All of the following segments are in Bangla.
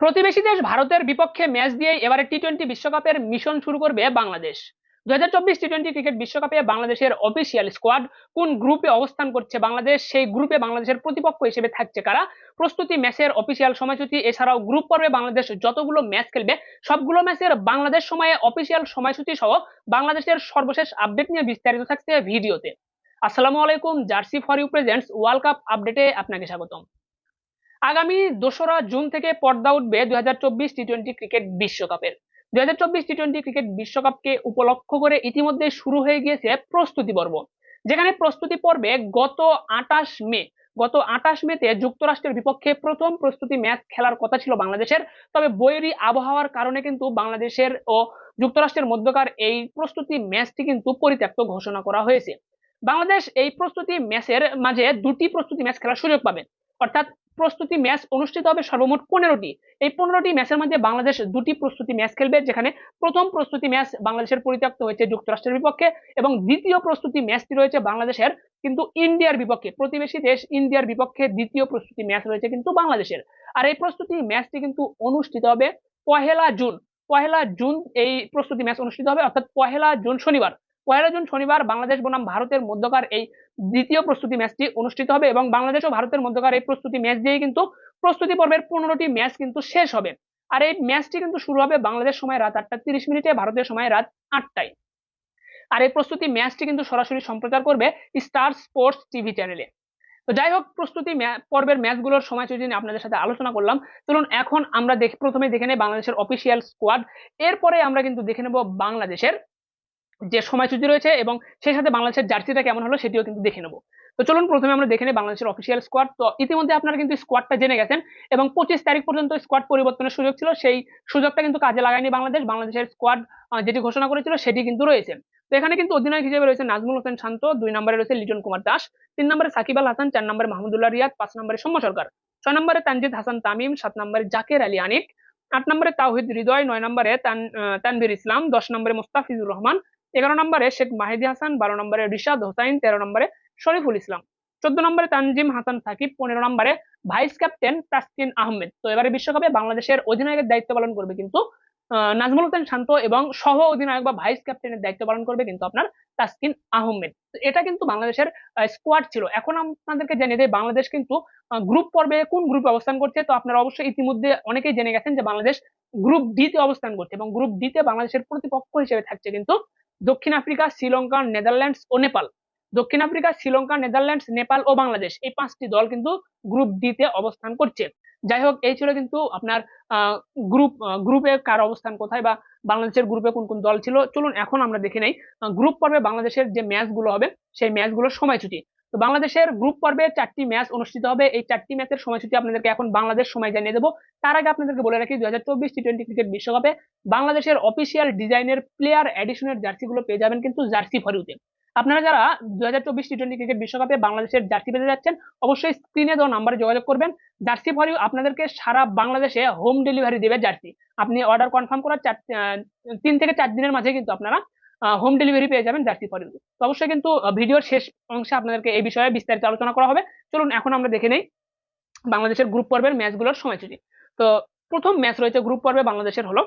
প্রতিবেশী দেশ ভারতের বিপক্ষে ম্যাচ দিয়ে এবারে টি টোয়েন্টি বিশ্বকাপের মিশন শুরু করবে বাংলাদেশ। দু হাজার চব্বিশ টি টোয়েন্টি ক্রিকেট বিশ্বকাপে বাংলাদেশের অফিসিয়াল স্কোয়াড কোন গ্রুপে অবস্থান করছে বাংলাদেশ, সেই গ্রুপে বাংলাদেশের প্রতিপক্ষ হিসেবে থাকছে কারা? প্রস্তুতি ম্যাচের অফিসিয়াল সময়সূচি, এছাড়াও গ্রুপ পর্বে বাংলাদেশ যতগুলো ম্যাচ খেলবে, সবগুলো ম্যাচের বাংলাদেশ সময়ে অফিসিয়াল সময়সূচি সহ বাংলাদেশের সর্বশেষ আপডেট নিয়ে বিস্তারিত থাকছে ভিডিওতে। আসসালামু আলাইকুম jersey for you presents world cup আপডেটে আপনাকে স্বাগতম। আগামী দোসরা জুন থেকে পর্দা উঠবে দুই হাজার চব্বিশ টি টোয়েন্টি ক্রিকেট বিশ্বকাপের। দুই হাজার চব্বিশ টি টোয়েন্টি ক্রিকেট বিশ্বকাপকে উপলক্ষ করে ইতিমধ্যে শুরু হয়ে গিয়েছে প্রস্তুতি পর্ব। যেখানে প্রস্তুতি পর্বে গত আটাশ মে, গত আটাশ মেতে যুক্তরাষ্ট্রের বিপক্ষে প্রথম প্রস্তুতি ম্যাচ খেলার কথা ছিল বাংলাদেশের। তবে বৈরী আবহাওয়ার কারণে কিন্তু বাংলাদেশের ও যুক্তরাষ্ট্রের মধ্যকার এই প্রস্তুতি ম্যাচটি কিন্তু পরিত্যক্ত ঘোষণা করা হয়েছে। বাংলাদেশ এই প্রস্তুতি ম্যাচের মাঝে দুটি প্রস্তুতি ম্যাচ খেলার সুযোগ পাবে। অর্থাৎ প্রস্তুতি ম্যাচ অনুষ্ঠিত হবে সর্বমোট পনেরোটি। এই পনেরোটি ম্যাচের মধ্যে বাংলাদেশ দুটি প্রস্তুতি ম্যাচ খেলবে, যেখানে প্রথম প্রস্তুতি ম্যাচ বাংলাদেশের পরিত্যক্ত হয়েছে যুক্তরাষ্ট্রের বিপক্ষে এবং দ্বিতীয় প্রস্তুতি ম্যাচটি রয়েছে বাংলাদেশের কিন্তু ইন্ডিয়ার বিপক্ষে। প্রতিবেশী দেশ ইন্ডিয়ার বিপক্ষে দ্বিতীয় প্রস্তুতি ম্যাচ রয়েছে কিন্তু বাংলাদেশের। আর এই প্রস্তুতি ম্যাচটি কিন্তু অনুষ্ঠিত হবে পহেলা জুন। পহেলা জুন এই প্রস্তুতি ম্যাচ অনুষ্ঠিত হবে, অর্থাৎ পহেলা জুন শনিবার। পয়লা জুন শনিবার বাংলাদেশ বনাম ভারতের মধ্যকার এই দ্বিতীয় প্রস্তুতি ম্যাচটি অনুষ্ঠিত হবে এবং বাংলাদেশ ও ভারতের মধ্যকার এই প্রস্তুতি ম্যাচ দিয়েই কিন্তু প্রস্তুতি পর্বের পনেরোটি ম্যাচ কিন্তু শেষ হবে। আর এই ম্যাচটি কিন্তু শুরু হবে বাংলাদেশ সময় রাত আটটা তিরিশ মিনিটে ভারতের সময় রাত আটটায়। আর এই প্রস্তুতি ম্যাচটি কিন্তু সরাসরি সম্প্রচার করবে স্টার স্পোর্টস টিভি চ্যানেলে। তো যাই হোক, প্রস্তুতি পর্বের ম্যাচগুলোর সময়সূচি নিয়ে আপনাদের সাথে আলোচনা করলাম। চলুন এখন আমরা প্রথমে দেখে নেই বাংলাদেশের অফিসিয়াল স্কোয়াড এরপরে আমরা কিন্তু দেখে নেব বাংলাদেশের যে সময়সূচি রয়েছে এবং সেই সাথে বাংলাদেশের জার্সিটা কেমন হলো সেটিও কিন্তু দেখে নেব। তো চলুন প্রথমে আমরা দেখে নিই বাংলাদেশের অফিসিয়াল স্কোয়াড তো ইতিমধ্যে আপনারা কিন্তু স্কোয়াডটা জেনে গেছেন এবং পঁচিশ তারিখ পর্যন্ত স্কোয়াড পরিবর্তনের সুযোগ ছিল। সেই সুযোগটা কিন্তু কাজে লাগায়নি বাংলাদেশ। বাংলাদেশের স্কোয়াড যেটি ঘোষণা করেছিল সেটি কিন্তু রয়েছে। তো এখানে কিন্তু অধিনায়ক হিসেবে রয়েছে নাজমুল হোসেন শান্ত, দুই নম্বরে রয়েছে লিটন কুমার দাস, তিন নম্বরে সাকিব আল হাসান, চার নম্বরে মাহমুদুল্লাহ রিয়াদ, পাঁচ নম্বরে সৌম্য সরকার, ছয় নম্বরে তানজিদ হাসান তামিম, সাত নম্বরে জাকের আলী আনিক, আট নম্বরে তাওহিদ হৃদয়, নয় নম্বরে তানভীর ইসলাম, দশ নম্বরে মোস্তাফিজুর রহমান এগারো নম্বরে শেখ মাহিদি হাসান, বারো নম্বরে রিশাদ হোসাইন, তেরো নম্বরে শরীফুল ইসলাম। চোদ্দ নম্বরে তানজিম হাসান সাকিব, পনেরো নম্বরে ভাইস ক্যাপ্টেন তাসকিন আহমেদ। তো এবারে বিশ্বকাপে বাংলাদেশের অধিনায়কের দায়িত্ব পালন করবে কিন্তু নাজমুল হোসেন শান্ত এবং সহ অধিনায়ক বা ভাইস ক্যাপ্টেনের দায়িত্ব পালন করবে কিন্তু আপনার তাসকিন আহমেদ। এটা কিন্তু বাংলাদেশের স্কোয়াড ছিল। এখন আপনাদেরকে জেনে দেয় বাংলাদেশ কিন্তু গ্রুপ পর্বে কোন গ্রুপে অবস্থান করছে? তো আপনারা অবশ্যই ইতিমধ্যে অনেকেই জেনে গেছেন যে বাংলাদেশ গ্রুপ ডি তে অবস্থান করছে এবং গ্রুপ ডি তে বাংলাদেশের প্রতিপক্ষ হিসেবে থাকছে কিন্তু দক্ষিণ আফ্রিকা, শ্রীলঙ্কা, নেদারল্যান্ডস ও নেপাল। দক্ষিণ আফ্রিকা, শ্রীলঙ্কা, নেদারল্যান্ডস, নেপাল ও বাংলাদেশ এই পাঁচটি দল কিন্তু গ্রুপ ডি তে অবস্থান করছে। যাই হোক, এই ছিল কিন্তু আপনার গ্রুপ গ্রুপে কার অবস্থান কোথায় বা বাংলাদেশের গ্রুপে কোন কোন দল ছিল। চলুন এখন আমরা দেখে নেই। গ্রুপ পর্বে বাংলাদেশের যে ম্যাচগুলো হবে, সেই ম্যাচগুলোর সময়সূচি। তো বাংলাদেশের গ্রুপ পর্বে চারটি ম্যাচ অনুষ্ঠিত হবে। এই চারটি ম্যাচের সময়সূচি আপনাদেরকে এখন বাংলাদেশ সময় জানিয়ে দেবো। তার আগে আপনাদেরকে বলে রাখি দুই হাজার টি ক্রিকেট বিশ্বকাপে বাংলাদেশের অফিসিয়াল ডিজাইনের প্লেয়ার এডিশনের জার্সিগুলো পেয়ে যাবেন কিন্তু জার্সি ফরিউতে আপনারা যারা দু হাজার চব্বিশ টি টোয়েন্টি ক্রিকেট বিশ্বকাপে বাংলাদেশের জার্সি পেতে যাচ্ছেন, অবশ্যই স্ক্রিনে দেওয়া নাম্বারে যোগাযোগ করবেন। জার্সি ফরিউ আপনাদেরকে সারা বাংলাদেশে হোম ডেলিভারি দেবে জার্সি। আপনি অর্ডার কনফার্ম করার চার তিন থেকে চার দিনের মাঝে কিন্তু আপনারা হোম ডেলিভারি পেয়ে যাবেন জার্সি ফর তো অবশ্যই কিন্তু ভিডিওর শেষ অংশে আপনাদেরকে এই বিষয়ে বিস্তারিত আলোচনা করা হবে। চলুন, এখন আমরা দেখে নেই বাংলাদেশের গ্রুপ পর্বের ম্যাচগুলোর সময়সূচি। তো প্রথম ম্যাচ রয়েছে গ্রুপ পর্বে বাংলাদেশের হলো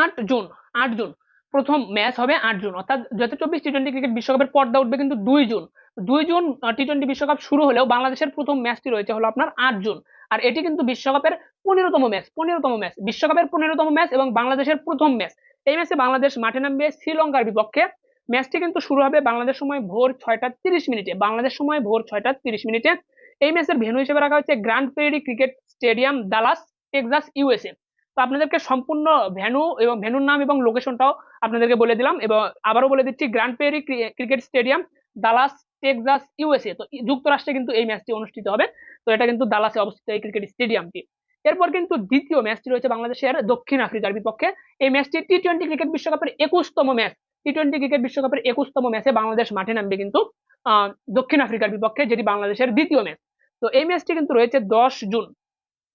আট জুন আট জুন। প্রথম ম্যাচ হবে আট জুন। অর্থাৎ দু চব্বিশ টি টোয়েন্টি ক্রিকেট বিশ্বকাপের পর্দা উঠবে কিন্তু দুই জুন। দুই জুন টি টোয়েন্টি বিশ্বকাপ শুরু হলেও বাংলাদেশের প্রথম ম্যাচটি রয়েছে হলো আপনার আট জুন। আর এটি কিন্তু বিশ্বকাপের পনেরোতম ম্যাচ পনেরোতম ম্যাচ বিশ্বকাপের পনেরোতম ম্যাচ এবং বাংলাদেশের প্রথম ম্যাচ এই ম্যাচে বাংলাদেশ মাঠে নামবে শ্রীলঙ্কার বিপক্ষে। ম্যাচটি কিন্তু শুরু হবে বাংলাদেশ সময় ভোর ছয়টা তিরিশ মিনিটে। বাংলাদেশ সময় ভোর ছয়টা তিরিশ মিনিটে। এই ম্যাচের ভেন্যু হিসেবে রাখা হচ্ছে Grand Prairie cricket stadium Dallas Texas, USA. তো আপনাদেরকে সম্পূর্ণ ভেনু এবং ভেনুর নাম এবং লোকেশনটাও আপনাদেরকে বলে দিলাম। এবং আবারও বলে দিচ্ছি, Grand Prairie cricket stadium Dallas Texas, USA. তো যুক্তরাষ্ট্রে কিন্তু এই ম্যাচটি অনুষ্ঠিত হবে। তো এটা কিন্তু দালাসে অবস্থিত এই ক্রিকেট স্টেডিয়ামটি। এরপর কিন্তু দ্বিতীয় ম্যাচটি রয়েছে বাংলাদেশের দক্ষিণ আফ্রিকার বিপক্ষে। এই ম্যাচটি টি টোয়েন্টি ক্রিকেট বিশ্বকাপের একুশতম ম্যাচ টি টোয়েন্টি ক্রিকেট বিশ্বকাপের একুশতম ম্যাচে বাংলাদেশ মাঠে নামবে কিন্তু দক্ষিণ আফ্রিকার বিপক্ষে, যেটি বাংলাদেশের দ্বিতীয় ম্যাচ তো এই ম্যাচটি কিন্তু রয়েছে দশ জুন।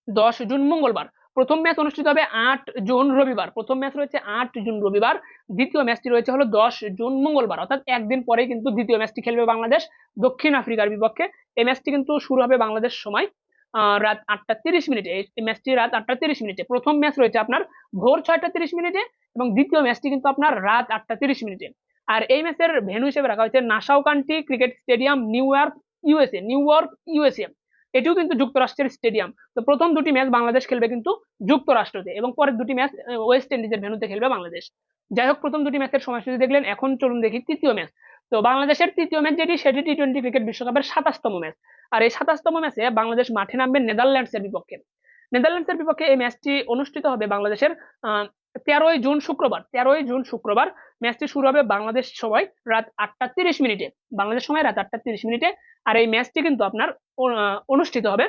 দশ জুন মঙ্গলবার। প্রথম ম্যাচ অনুষ্ঠিত হবে আট জুন রবিবার। প্রথম ম্যাচ রয়েছে আট জুন রবিবার। দ্বিতীয় ম্যাচটি রয়েছে হলো দশ জুন মঙ্গলবার। অর্থাৎ একদিন পরে কিন্তু দ্বিতীয় ম্যাচটি খেলবে বাংলাদেশ দক্ষিণ আফ্রিকার বিপক্ষে। এই ম্যাচটি কিন্তু শুরু হবে বাংলাদেশ সময় রাত আটটা তিরিশ মিনিটে, এই ম্যাচটি রাত আটটা তিরিশ মিনিটে। প্রথম ম্যাচ রয়েছে আপনার ভোর ছয়টা তিরিশ মিনিটে এবং দ্বিতীয় ম্যাচটি কিন্তু আপনার রাত আটটা তিরিশ মিনিটে। আর এই ম্যাচের ভেন্যু হিসেবে রাখা হয়েছে Nassau County cricket stadium New York, USA, New York, USA. এটিও কিন্তু যুক্তরাষ্ট্রের স্টেডিয়াম। তো প্রথম দুটি ম্যাচ বাংলাদেশ খেলবে কিন্তু যুক্তরাষ্ট্রতে এবং পরের দুটি ম্যাচ ওয়েস্ট ইন্ডিজের ভেন্যুতে খেলবে বাংলাদেশ। যাই হোক, প্রথম দুটি ম্যাচের সময়সূচি দেখলেন, এখন চলুন দেখি তৃতীয় ম্যাচ। তো বাংলাদেশের তৃতীয় ম্যাচ যেটি, সেটি টি টোয়েন্টি ক্রিকেট বিশ্বকাপের সাতাশতম ম্যাচ। আর এই সাতাশতম ম্যাচে বাংলাদেশ মাঠে নামবে নেদারল্যান্ডসের বিপক্ষে। নেদারল্যান্ডসের বিপক্ষে এই ম্যাচটি অনুষ্ঠিত হবে বাংলাদেশের তেরোই জুন শুক্রবার। তেরোই জুন শুক্রবার ম্যাচটি শুরু হবে বাংলাদেশ সময় রাত আটটা তিরিশ মিনিটে। বাংলাদেশ সময় রাত আটটা তিরিশ মিনিটে। আর এই ম্যাচটি কিন্তু আপনার অনুষ্ঠিত হবে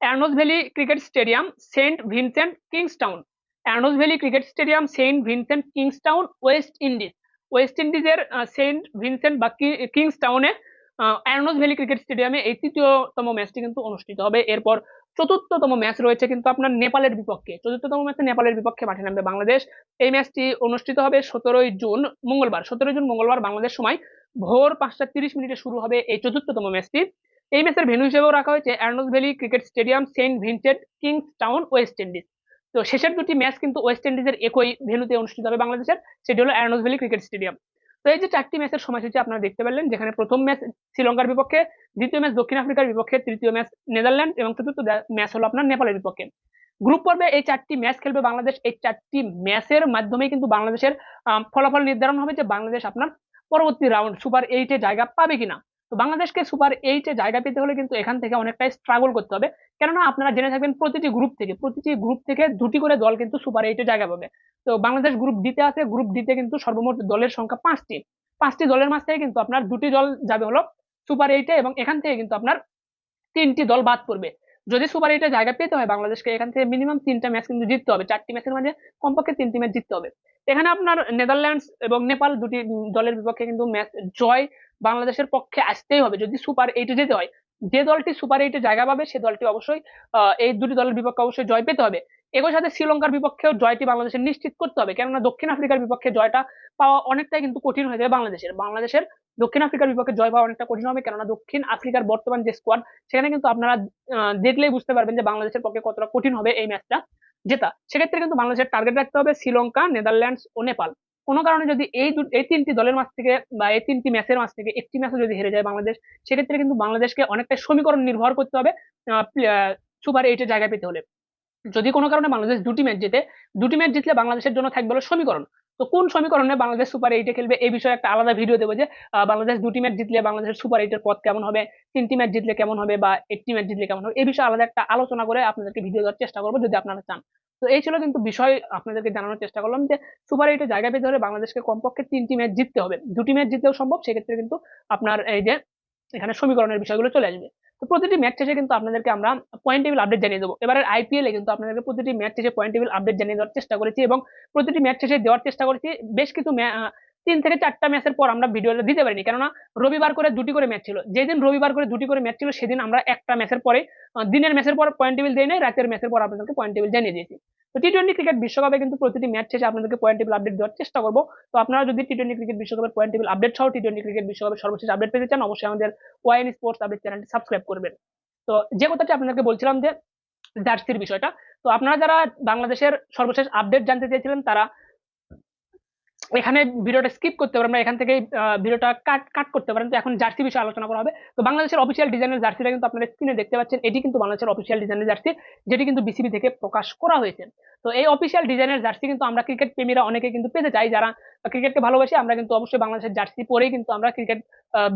Arnos Vale cricket stadium Saint Vincent Kingstown. Arnos Vale cricket stadium Saint Vincent Kingstown, West Indies. West ইন্ডিজের সেন্ট ভিনসেন্ট বা কিংসটাউনে অ্যারনোস ভ্যালি ক্রিকেট স্টেডিয়ামে এই তৃতীয়তম ম্যাচটি কিন্তু অনুষ্ঠিত হবে। এরপর চতুর্থতম ম্যাচ রয়েছে কিন্তু আপনার নেপালের বিপক্ষে। চতুর্থতম ম্যাচে নেপালের বিপক্ষে মাঠে নামবে বাংলাদেশ। এই ম্যাচটি অনুষ্ঠিত হবে সতেরোই জুন, মঙ্গলবার। সতেরোই জুন, মঙ্গলবার বাংলাদেশ সময় ভোর পাঁচটা তিরিশ মিনিটে শুরু হবে এই চতুর্থতম ম্যাচটি এই ম্যাচের ভেন্যু হিসেবেও রাখা হয়েছে Arnos Vale cricket stadium Saint Vincent Kingstown West Indies তো শেষের দুটি ম্যাচ কিন্তু ওয়েস্ট ইন্ডিজের একই ভেন্যুতে অনুষ্ঠিত হবে বাংলাদেশের। সেটি হলো অ্যারনোস ভ্যালি ক্রিকেট স্টেডিয়াম তো এই যে চারটি ম্যাচের সময়সূচি আপনারা দেখতে পারলেন যেখানে প্রথম ম্যাচ শ্রীলঙ্কার বিপক্ষে, দ্বিতীয় ম্যাচ দক্ষিণ আফ্রিকার বিপক্ষে, তৃতীয় ম্যাচ নেদারল্যান্ড এবং চতুর্থ ম্যাচ হলো আপনার নেপালের বিপক্ষে। গ্রুপ পর্বে এই চারটি ম্যাচ খেলবে বাংলাদেশ। এই চারটি ম্যাচের মাধ্যমে কিন্তু বাংলাদেশের ফলাফল নির্ধারণ হবে যে বাংলাদেশ আপনার পরবর্তী রাউন্ড সুপার এইটে জায়গা পাবে কিনা। তো বাংলাদেশকে সুপার এইটে জায়গা পেতে হলে কিন্তু এখান থেকে অনেকটাই স্ট্রাগল করতে হবে। কেননা আপনারা জেনে থাকবেন প্রতিটি গ্রুপ থেকে, প্রতিটি গ্রুপ থেকে দুটি করে দল কিন্তু সুপার এইটে জায়গা পাবে। তো বাংলাদেশ গ্রুপ ডিতে আছে গ্রুপ ডিতে কিন্তু সর্বমোট দলের সংখ্যা পাঁচটি। পাঁচটি দলের মাঝ থেকে কিন্তু আপনার দুটি দল যাবে হলো সুপার এইটে এবং এখান থেকে কিন্তু আপনার তিনটি দল বাদ পড়বে। যদি সুপার এইটে জায়গা পেতে হয় বাংলাদেশকে, এখান থেকে মিনিমাম তিনটা ম্যাচ কিন্তু জিততে হবে। চারটি ম্যাচের মাঝে কমপক্ষে তিনটি ম্যাচ জিততে হবে। এখানে আপনার নেদারল্যান্ডস এবং নেপাল দুটি দলের বিপক্ষে কিন্তু ম্যাচ জয় বাংলাদেশের পক্ষে আসতেই হবে। যদি সুপার এইটে যেতে হয়, যে দলটি সুপার এইটে জায়গা পাবে, সে দলটি অবশ্যই এই দুটি দলের বিপক্ষে অবশ্যই জয় পেতে হবে। একই সাথে শ্রীলঙ্কার বিপক্ষেও জয়টি বাংলাদেশের নিশ্চিত করতে হবে। কেননা দক্ষিণ আফ্রিকার বিপক্ষে জয়টা পাওয়া অনেকটাই কিন্তু কঠিন হয়ে যাবে বাংলাদেশের। বাংলাদেশের দক্ষিণ আফ্রিকার বিপক্ষে জয় পাওয়া অনেকটা কঠিন হবে। কেননা দক্ষিণ আফ্রিকার বর্তমান যে স্কোয়াড সেখানে কিন্তু আপনারা দেখলেই বুঝতে পারবেন যে বাংলাদেশের পক্ষে কতটা কঠিন হবে এই ম্যাচটা জেতা। সেক্ষেত্রে কিন্তু বাংলাদেশের টার্গেট রাখতে হবে শ্রীলঙ্কা নেদারল্যান্ডস ও নেপাল। কোনো কারণে যদি এই এই তিনটি দলের মাঝ থেকে বা এই তিনটি ম্যাচের মাঝ থেকে একটি ম্যাচও যদি হেরে যায় বাংলাদেশ, সেক্ষেত্রে কিন্তু বাংলাদেশকে অনেকটা সমীকরণ নির্ভর করতে হবে সুপার এইটের জায়গায় পেতে হলে। যদি কোনো কারণে বাংলাদেশ দুটি ম্যাচ জেতে, দুটি ম্যাচ জিতলে বাংলাদেশের জন্য থাকবে সমীকরণ। তো কোন সমীকরণে বাংলাদেশ সুপার এইটে খেলবে এই বিষয়ে একটা আলাদা ভিডিও দেবো যে বাংলাদেশ দুটি ম্যাচ জিতলে বাংলাদেশের সুপার এইটের পথ কেমন হবে, তিনটি ম্যাচ জিতলে কেমন হবে বা একটি ম্যাচ জিতলে কেমন হবে এই বিষয়ে আলাদা একটা আলোচনা করে আপনাদেরকে ভিডিও দেওয়ার চেষ্টা করব যদি আপনারা চান। তো এই ছিল কিন্তু বিষয় আপনাদেরকে জানানোর চেষ্টা করলাম যে সুপার এইটে জায়গা পেতে হলে বাংলাদেশকে কমপক্ষে তিনটি ম্যাচ জিততে হবে। দুটি ম্যাচ জিতলেও সম্ভব, সেক্ষেত্রে কিন্তু আপনার এই যে, এখানে সমীকরণের বিষয়গুলো চলে আসবে। তো প্রতিটি ম্যাচ শেষে কিন্তু আপনাদেরকে আমরা পয়েন্ট টেবিল আপডেট জানিয়ে দেবো। এবার আইপিএল কিন্তু আপনাদেরকে প্রতিটি ম্যাচ শেষে পয়েন্ট টেবিল আপডেট জানিয়ে দেওয়ার চেষ্টা করেছি এবং প্রতিটি ম্যাচ শেষে দেওয়ার চেষ্টা করেছি। বেশ কিছু তিন থেকে চারটা ম্যাচের পর আমরা ভিডিওটা দিতে পারিনি। কেননা রবিবার করে দুটি করে ম্যাচ ছিল। যেদিন রবিবার করে দুটি করে ম্যাচ ছিল, সেদিন আমরা একটা ম্যাচের পরে দিনের ম্যাচের পর পয়েন্ট টেবিল দিয়ে নেই, রাতের ম্যাচের পর আপনাদেরকে পয়েন্ট টেবিল জানিয়ে দিয়েছি। তো টি টোয়েন্টি ক্রিকেট বিশ্বকাপে কিন্তু প্রতিটি ম্যাচ শেষে আপনাদেরকে পয়েন্ট টেবিল আপডেট দেওয়ার চেষ্টা করব। তো আপনারা যদি টি টোয়েন্টি ক্রিকেট বিশ্বকাপের পয়েন্ট টেবিল আপডেট সহ টি টোয়েন্টি ক্রিকেট বিশ্বকাপের সর্বশেষ আপডেট পেতে চান, অবশ্যই আমাদের ওয়াইন স্পোর্টস আপডেট চ্যানেলটি সাবস্ক্রাইব করবেন। তো যে কথাটি আপনাদেরকে বলছিলাম যে জার্সির বিষয়টা, তো আপনারা যারা বাংলাদেশের সর্বশেষ আপডেট জানতে চেয়েছিলেন, তারা এখানে ভিডিওটা স্কিপ করতে পারেন এখান থেকে ভিডিওটা কাট কাট করতে পারেন। তো এখন জার্সি বিষয়ে আলোচনা করা হবে। তো বাংলাদেশের অফিসিয়াল ডিজাইনের জার্সিটা কিন্তু আপনারা স্ক্রিনে দেখতে পাচ্ছেন। এটি কিন্তু বাংলাদেশের অফিসিয়াল ডিজাইনের জার্সি, যেটি কিন্তু বিসিবি থেকে প্রকাশ করা হয়েছে। তো এই অফিসিয়াল ডিজাইনের জার্সি কিন্তু আমরা ক্রিকেট প্রেমীরা অনেকে কিন্তু পেতে চাই। যারা ক্রিকেটকে ভালোবাসি, আমরা কিন্তু অবশ্যই বাংলাদেশের জার্সি পরেই কিন্তু আমরা ক্রিকেট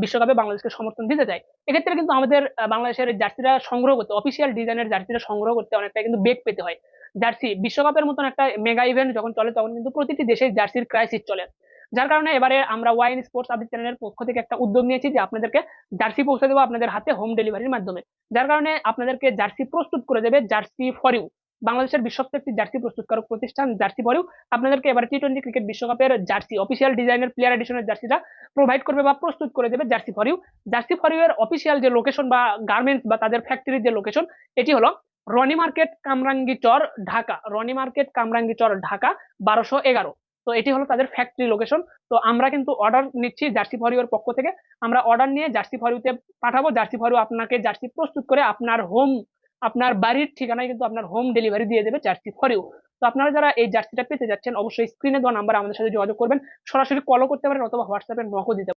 বিশ্বকাপে বাংলাদেশকে সমর্থন দিতে চাই। এক্ষেত্রে কিন্তু আমাদের বাংলাদেশের জার্সিটা সংগ্রহ করতে অফিসিয়াল ডিজাইনের জার্সিটা সংগ্রহ করতে অনেকটা কিন্তু বেগ পেতে হয়। জার্সি, বিশ্বকাপের মতন একটা মেগা ইভেন্ট যখন চলে, তখন কিন্তু প্রতিটি দেশে জার্সির ক্রাইসিস চলে। যার কারণে এবারে আমরা ওয়াইন স্পোর্টস আপডেট চ্যানেলের পক্ষ থেকে একটা উদ্যোগ নিয়েছি যে আপনাদেরকে জার্সি পৌঁছে দেবো আপনাদের হাতে হোম ডেলিভারির মাধ্যমে। যার কারণে আপনাদেরকে জার্সি প্রস্তুত করে দেবে জার্সি ফর ইউ বাংলাদেশের বিশ্বস্ত একটি জার্সি প্রস্তুতকারক প্রতিষ্ঠান জার্সি ইউ আপনাদেরকে এবার টি টোয়েন্টি ক্রিকেট বিশ্বকাপের জার্সি অফিসিয়াল ডিজাইনের প্লেয়ার এডিশনের জার্সিটা প্রোভাইড করবে বা প্রস্তুত করে দেবে jersey for you jersey for you এর অফিসিয়াল যে লোকেশন বা গার্মেন্টস বা তাদের ফ্যাক্টরির যে লোকেশন এটি হলো রনি মার্কেট, কামরাঙ্গি চর, ঢাকা। রনি মার্কেট, কামরাঙ্গি চর, ঢাকা, বারোশো এগারো। তো এটি হলো তাদের ফ্যাক্টরি লোকেশন তো আমরা কিন্তু অর্ডার নিচ্ছি জার্সি ফর ইউর পক্ষ থেকে। আমরা অর্ডার নিয়ে জার্সি ফর ইউতে পাঠাবো। জার্সি ফর ইউ আপনাকে জার্সি প্রস্তুত করে আপনার হোম আপনার বাড়ির ঠিকানায় কিন্তু আপনার হোম ডেলিভারি দিয়ে দেবে জার্সি ফরেও। তো আপনারা যারা এই জার্সিটা পেতে যাচ্ছেন, অবশ্যই স্ক্রিনে দেওয়া নাম্বার আমাদের সাথে যোগাযোগ করবেন। সরাসরি কলও করতে পারেন অথবা হোয়াটসঅ্যাপে নকও দিতে